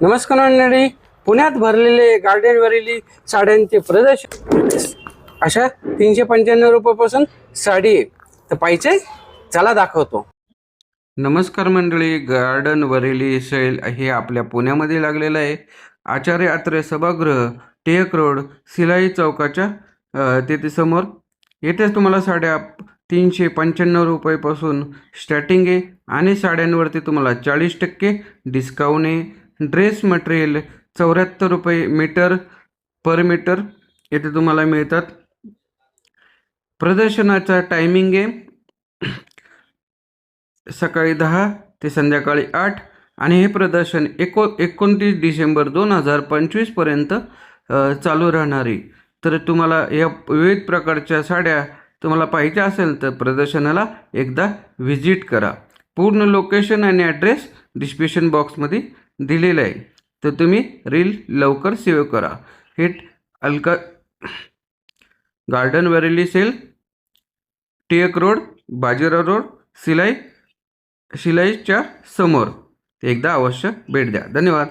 नमस्कार मंडळी. पुण्यात भरलेले गार्डनवरील साड्यांचे प्रदर्शन. अशा तीनशे पंच्याण्णव रुपयापासून साडी एक. तर पाहिजे? चला दाखवतो. नमस्कार मंडळी. गार्डनवरील सेल हे आपल्या पुण्यामध्ये लागलेलं आहे. आचार्य आत्रे सभागृह टिळक रोड सिलाई चौकाच्या तेथे समोर येथेच तुम्हाला साड्या तीनशे पंच्याण्णव रुपयेपासून स्टार्टिंग आहे आणि साड्यांवरती तुम्हाला चाळीस टक्के डिस्काउंट आहे. ड्रेस मटेरियल चौऱ्याहत्तर रुपये मीटर पर मीटर येथे तुम्हाला मिळतात. प्रदर्शनाचा टायमिंग आहे. सकाळी दहा ते संध्याकाळी आठ आणि हे प्रदर्शन एको एकोणतीस डिसेंबर दोन हजार पंचवीसपर्यंत चालू राहणार आहे. तर तुम्हाला या विविध प्रकारच्या साड्या तुम्हाला पाहिजे असेल तर प्रदर्शनाला एकदा व्हिजिट करा. पूर्ण लोकेशन आणि ॲड्रेस डिस्क्रिप्शन बॉक्समध्ये दिलेलं आहे. तर तुम्ही रील लवकर सेव्ह करा. हे अलका गार्डन वरेली सेल टिळक रोड बाजीराव रोड सिलाई शिलाईच्या समोर. एकदा अवश्य भेट द्या. धन्यवाद.